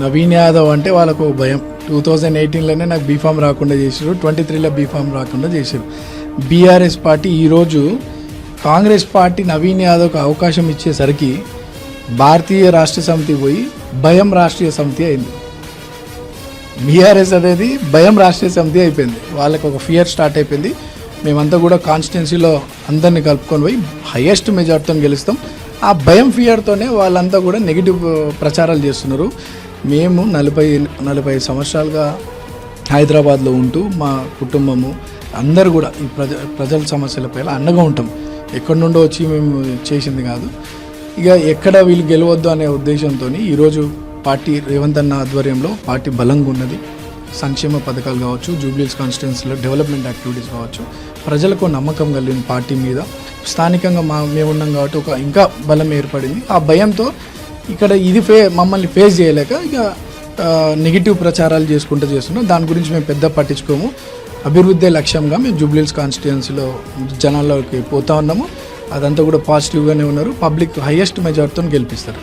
నవీన్ యాదవ్ అంటే వాళ్ళకు భయం. టూ థౌజండ్ ఎయిటీన్లోనే నాకు బీఫామ్ రాకుండా చేశారు ట్వంటీ త్రీలో బీఫామ్ రాకుండా చేశారు బీఆర్ఎస్ పార్టీ ఈరోజు కాంగ్రెస్ పార్టీ నవీన్ యాదవ్కి అవకాశం ఇచ్చేసరికి భారతీయ రాష్ట్ర సమితి పోయి భయం రాష్ట్రీయ సమితి అయింది. బీఆర్ఎస్ అనేది భయం రాష్ట్రీయ సమితి అయిపోయింది. వాళ్ళకి ఒక ఫియర్ స్టార్ట్ అయిపోయింది. మేమంతా కూడా కాన్స్టిట్యున్సీలో అందరినీ కలుపుకొని పోయి హయ్యెస్ట్ మెజార్టీతో గెలుస్తాం. ఆ భయం ఫియర్తోనే వాళ్ళంతా కూడా నెగిటివ్ uh, ప్రచారాలు చేస్తున్నారు. మేము నలభై నలభై సంవత్సరాలుగా హైదరాబాద్లో ఉంటూ మా కుటుంబము అందరు కూడా ఈ ప్రజ ప్రజల సమస్యలపై అండగా ఉంటాం. ఎక్కడి నుండో వచ్చి మేము చేసింది కాదు. ఇక ఎక్కడ వీళ్ళు గెలవద్దు అనే ఉద్దేశంతో ఈరోజు పార్టీ రేవంత్ అన్న ఆధ్వర్యంలో పార్టీ బలంగా ఉన్నది. సంక్షేమ పథకాలు కావచ్చు జూబ్లీస్ కాన్స్టిట్యున్సీలో డెవలప్మెంట్ యాక్టివిటీస్ కావచ్చు ప్రజలకు నమ్మకం కలిగిన పార్టీ మీద స్థానికంగా మా మేము ఉన్నాం కాబట్టి ఒక ఇంకా బలం ఏర్పడింది. ఆ భయంతో ఇక్కడ ఇది ఫే మమ్మల్ని ఫేస్ చేయలేక ఇక నెగిటివ్ ప్రచారాలు చేసుకుంటూ చేస్తున్నాం. దాని గురించి మేము పెద్ద పట్టించుకోము. అభివృద్ధి లక్ష్యంగా మేము జూబ్లీస్ కాన్స్టిట్యున్సీలో జనాల్లోకి పోతా ఉన్నాము. అదంతా కూడా పాజిటివ్గానే ఉన్నారు. పబ్లిక్ హైయెస్ట్ మెజార్టీతో గెలిపిస్తారు.